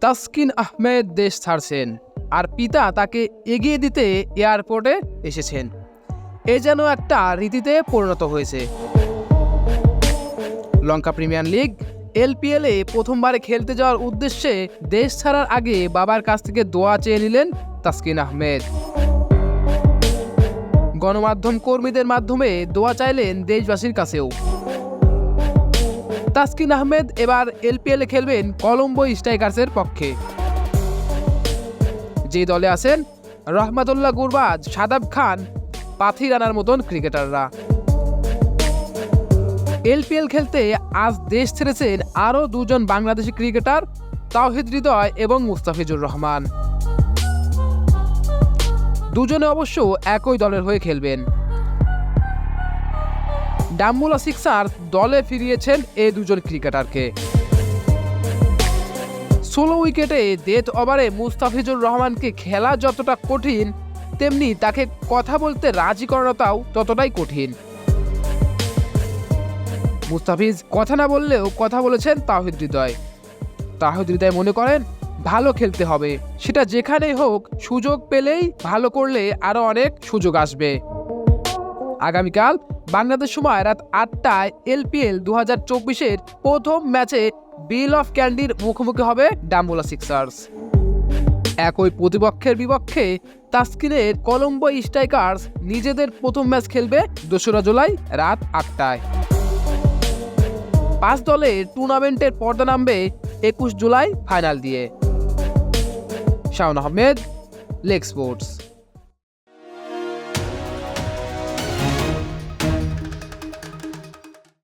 তাসকিন আহমেদ দেশ ছাড়ছেন আর পিতা তাকে এগিয়ে দিতে এয়ারপোর্টে এসেছেন। এ যেন একটা রীতিতে পরিণত হয়েছে। লঙ্কা প্রিমিয়ার লিগ এলপিএল প্রথমবারে খেলতে যাওয়ার উদ্দেশ্যে দেশ ছাড়ার আগে বাবার কাছ থেকে দোয়া চেয়ে নিলেন তাসকিন আহমেদ। গণমাধ্যম কর্মীদের মাধ্যমে দোয়া চাইলেন দেশবাসীর কাছেও। তাসকিন আহমেদ এবার এলপিএলে খেলবেন কলম্বো স্ট্রাইকার্সের পক্ষে। যে দলে আছেন রহমাতুল্লাহ গুরবাজ, সাদাব খান, পাথি রানার মতন ক্রিকেটাররা। এলপিএল খেলতে আজ দেশ ছেড়েছেন আরও দুজন বাংলাদেশি ক্রিকেটার, তাওহিদ হৃদয় এবং মুস্তাফিজুর রহমান। দুজনে অবশ্য একই দলের হয়ে খেলবেন। ডাম্বুলা সিক্সার্স দলে ফিরিয়েছেন এই দুজন ক্রিকেটারকে। ষোলো উইকেটে ডেথ ওভারে মুস্তাফিজুর রহমানকে খেলা যতটা কঠিন, তেমনি তাকে কথা বলতে রাজি করাটাও ততটাই কঠিন। মুস্তাফিজ কথা না বললেও কথা বলেছেন তাহিদ হৃদয়। তাহিদ হৃদয় মনে করেন, ভালো খেলতে হবে। সেটা যেখানেই হোক, সুযোগ পেলেই ভালো করলে আরও অনেক সুযোগ আসবে। আগামীকাল বাংলাদেশ সময় রাত আটটায় এলপিএল দু হাজার চব্বিশের প্রথম ম্যাচে বিল অফ ক্যান্ডির মুখোমুখি হবে ডাম্বুলা সিক্সার্স। একই প্রতিপক্ষের বিপক্ষে তাস্কিনের কলম্বো স্ট্রাইকার্স নিজেদের প্রথম ম্যাচ খেলবে দোসরা জুলাই রাত আটটায়। পাঁচ দলের টুর্নামেন্টের পর্দা নামবে একুশ জুলাই ফাইনাল দিয়ে। শাওন আহমেদ, লেগ স্পোর্টস।